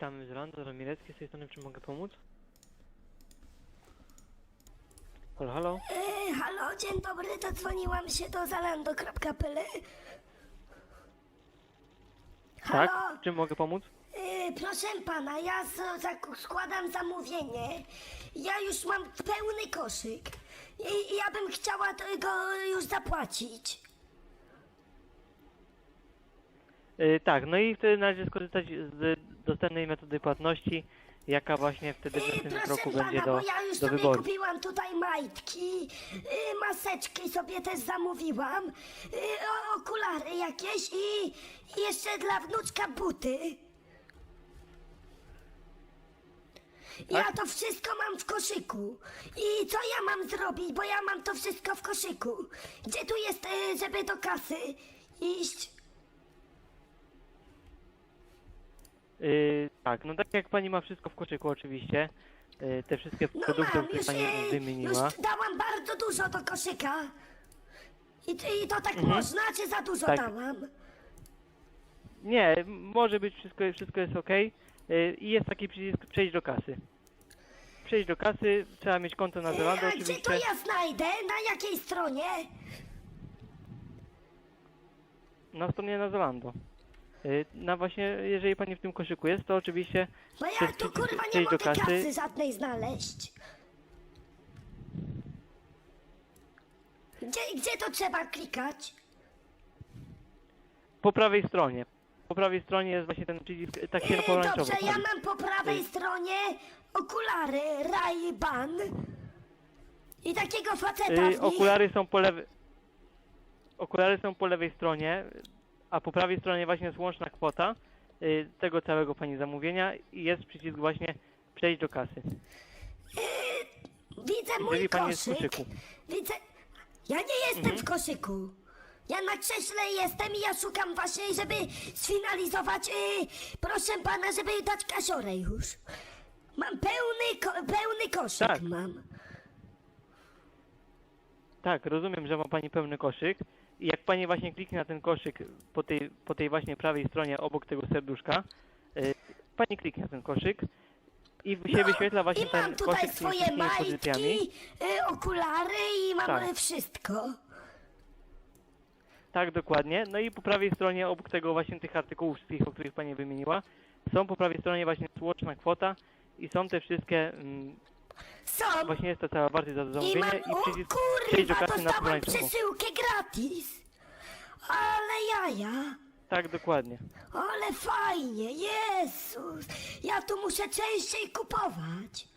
Witamy z Rando, Ramirecki, z tej strony, czy mogę pomóc? Halo, halo? E, halo, dzień dobry, dodzwoniłam się do zalando.pl. Halo, Tak? Czym mogę pomóc? e, proszę pana, ja z, składam zamówienie. Ja już mam pełny koszyk i, i ja bym chciała to- go już zapłacić. Yy, tak, no i wtedy należy skorzystać z dostępnej metody płatności, jaka właśnie wtedy w E, następnym proszę roku pana, będzie do, bo ja już do sobie wyboru. kupiłam tutaj majtki, e, maseczki sobie też zamówiłam, e, o- okulary jakieś i, i jeszcze dla wnuczka buty. Ja Tak? to wszystko mam w koszyku. I co ja mam zrobić, bo ja mam to wszystko w koszyku. Gdzie tu jest, e, żeby do kasy iść? Yy, tak, no tak jak pani ma wszystko w koszyku oczywiście, yy, te wszystkie No produkty, mam, które już, pani e, wymieniła. już dałam bardzo dużo do koszyka. I, I to tak można, czy za dużo Tak. dałam? Nie, m- może być wszystko, wszystko jest ok. I jest taki przycisk przejść do kasy. Przejść do kasy, trzeba mieć konto na Zalando E, a gdzie to oczywiście. ja znajdę? Na jakiej stronie? Na stronie na Zalando. Y, Na właśnie, jeżeli pani w tym koszyku jest, to oczywiście to ja tu kurwa nie przejść do mogę kasy. kasy żadnej znaleźć. Gdzie, gdzie to trzeba klikać? Po prawej stronie. Po prawej stronie jest właśnie ten przycisk E, pomarańczowy. dobrze, ja mam po prawej stronie okulary Ray-Ban i takiego faceta w Y, nich. Okulary są po lewej... Okulary są po lewej stronie, a po prawej stronie właśnie jest łączna kwota y, tego całego pani zamówienia i jest przycisk właśnie przejść do kasy. Widzę mój Jeżeli pani jest w koszyk. koszyku. Widzę. Ja nie jestem w koszyku. Ja na krześle jestem i ja szukam właśnie, żeby sfinalizować, yy, proszę pana, żeby dać kasiorę już. Mam pełny, ko- pełny koszyk Tak. mam. Tak, rozumiem, że ma Pani pełny koszyk jak Pani właśnie kliknie na ten koszyk po tej, po tej właśnie prawej stronie obok tego serduszka, y, Pani kliknie na ten koszyk i się wyświetla właśnie No, I ten mam tutaj koszyk z tymi swoje wszystkimi pozycjami. majtki, yy, okulary i mam Tak. wszystko. Tak, dokładnie. No i po prawej stronie obok tego właśnie tych artykułów wszystkich, o których Pani wymieniła, są po prawej stronie właśnie łączna kwota i są te wszystkie, mm, Są. właśnie jest ta cała wartość za I zamówienie mam, i o przycisk kurwa, kasy na dostałam przesyłkę gratis. Ale jaja. Tak, dokładnie. Ale fajnie, Jezus! Ja tu muszę częściej kupować.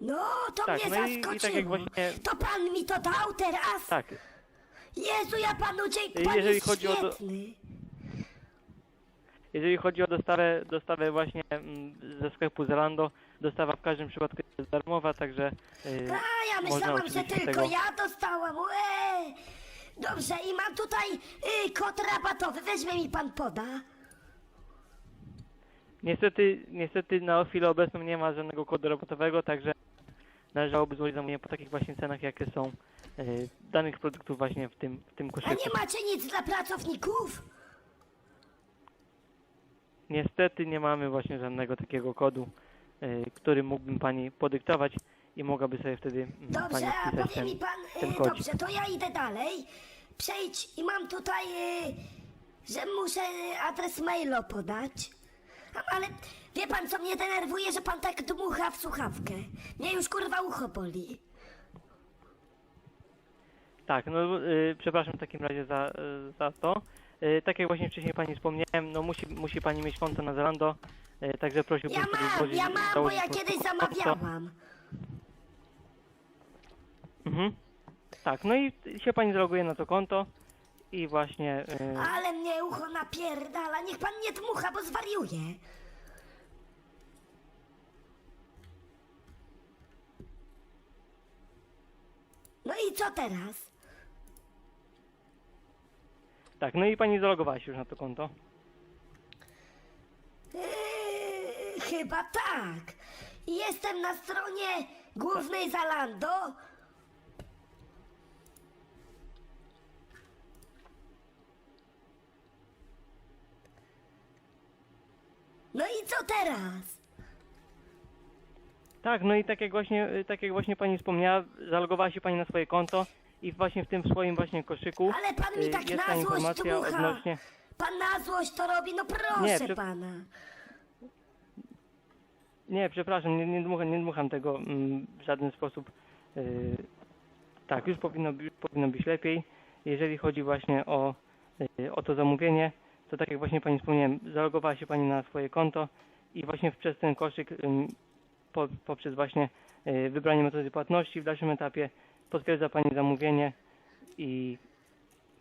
No, to Tak, mnie no i- i zaskoczyło. tak jak właśnie- To pan mi to dał teraz? Tak, Jezu, ja panu dziękuję, pan Jeżeli jest chodzi o to- świetny. Jeżeli chodzi o dostawę, dostawę właśnie mm, ze sklepu Zalando, dostawa w każdym przypadku jest darmowa, także yy, A, ja można myślałam, że oczywiście tylko tego... ja dostałam. Ue. Dobrze, i mam tutaj y, kod rabatowy. Weźmie mi pan poda. Niestety, niestety na chwilę obecną nie ma żadnego kodu robotowego, także należałoby złożyć zamówienie po takich właśnie cenach, jakie są yy, danych produktów właśnie w tym, w tym A koszyku. nie macie nic dla pracowników? Niestety nie mamy właśnie żadnego takiego kodu, yy, który mógłbym Pani podyktować i mogłaby sobie wtedy mm, Dobrze, Pani a wpisać powie ten, mi pan, ten y, kodzik. dobrze, to ja idę dalej. Przejdź i mam tutaj, y, że muszę y, adres mailu podać. A, Ale wie pan, co mnie denerwuje, że pan tak dmucha w słuchawkę. Mnie już kurwa ucho boli. Tak, no y, przepraszam w takim razie za, y, za to. Y, tak jak właśnie wcześniej Pani wspomniałem, no musi, musi Pani mieć konto na Zalando, y, także prosiłbym Ja mam, złożyć, ja mam, bo założyć ja po prostu kiedyś konto. zamawiałam. Mhm. Tak, no i się Pani zaloguje na to konto i właśnie... Y, Ale mnie ucho napierdala. Niech pan nie dmucha, bo zwariuje. No i co teraz? Tak, no i Pani zalogowała się już na to konto. Eee, chyba tak. Jestem na stronie głównej Zalando. i co teraz? Tak, no i tak jak właśnie, tak jak właśnie pani wspomniała, zalogowała się pani na swoje konto i właśnie w tym swoim właśnie koszyku Ale pan mi y, tak jest ta na złość informacja dmucha. odnośnie... Pan na złość to robi, no proszę Nie, pana. Nie, przepraszam, nie, nie, dmucham, nie dmucham tego mm, w żaden sposób. Yy, tak, już powinno, być- powinno być lepiej. Jeżeli chodzi właśnie o, yy, o to zamówienie, to tak jak właśnie Pani wspomniałem, zalogowała się Pani na swoje konto i właśnie przez ten koszyk, ym, po, poprzez właśnie yy, wybranie metody płatności w dalszym etapie potwierdza Pani zamówienie i,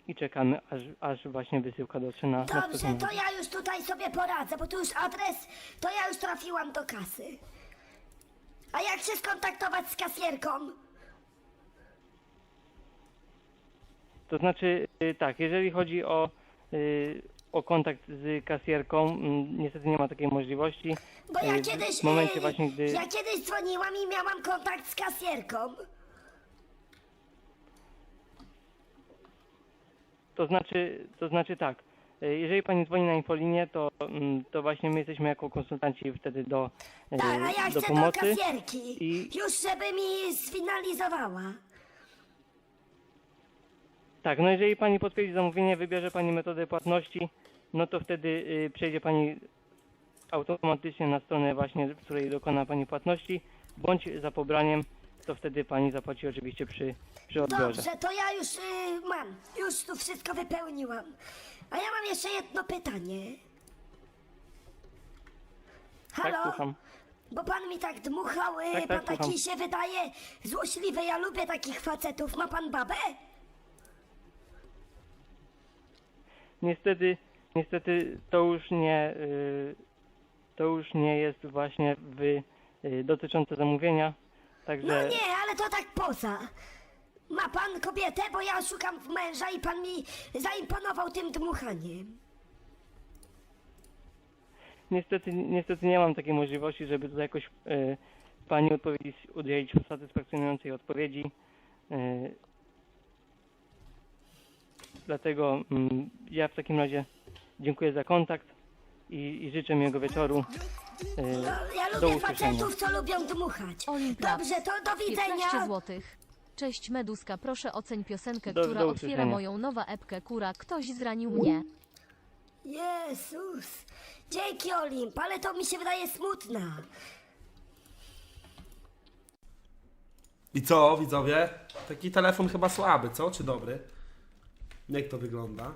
i czekamy, aż, aż właśnie wysyłka dotrze na, na Dobrze, to ja już tutaj sobie poradzę, bo tu już adres, to ja już trafiłam do kasy. A jak się skontaktować z kasjerką? To znaczy, y, tak, jeżeli chodzi o, y, o kontakt z kasjerką, mm, niestety nie ma takiej możliwości. Bo ja Y, kiedyś, W momencie właśnie, gdy... ja kiedyś dzwoniłam i miałam kontakt z kasjerką. To znaczy, to znaczy tak, y, jeżeli pani dzwoni na infolinię, to, mm, to właśnie my jesteśmy jako konsultanci wtedy do, Tak, a ja do chcę do pomocy. kasjerki. i- Już żeby mi sfinalizowała. Tak, no jeżeli pani potwierdzi zamówienie, wybierze pani metodę płatności, no to wtedy y, przejdzie pani automatycznie na stronę właśnie, w której dokona pani płatności, bądź za pobraniem, to wtedy pani zapłaci oczywiście przy, przy odbiorze. Dobrze, to ja już y, mam. Już tu wszystko wypełniłam. A ja mam jeszcze jedno pytanie. Tak, Halo? słucham. Bo pan mi tak dmuchał, y, Tak, tak, pan taki słucham. się wydaje złośliwy. Ja lubię takich facetów. Ma pan babę? Niestety, niestety to już nie, y, to już nie jest właśnie w, y, dotyczące zamówienia, No także nie, ale to tak poza. Ma pan kobietę, bo ja szukam męża i pan mi zaimponował tym dmuchaniem. niestety, niestety nie mam takiej możliwości, żeby tutaj jakoś y, pani odpowiedzieć, udzielić satysfakcjonującej odpowiedzi. Y, dlatego mm, ja w takim razie dziękuję za kontakt i, i życzę miłego wieczoru. Y, ja do lubię usłyszenia. facetów, co lubią dmuchać. Olimpia. Dobrze, to do 15 widzenia. złotych. Cześć Meduska, proszę oceń piosenkę, Do- która do otwiera usłyszenia. moją nowa epkę Kura. Ktoś zranił mnie. Jezus. Dzięki Olimp, ale to mi się wydaje smutna. I co, widzowie? Taki telefon chyba słaby, co? Czy dobry? Jak to wygląda?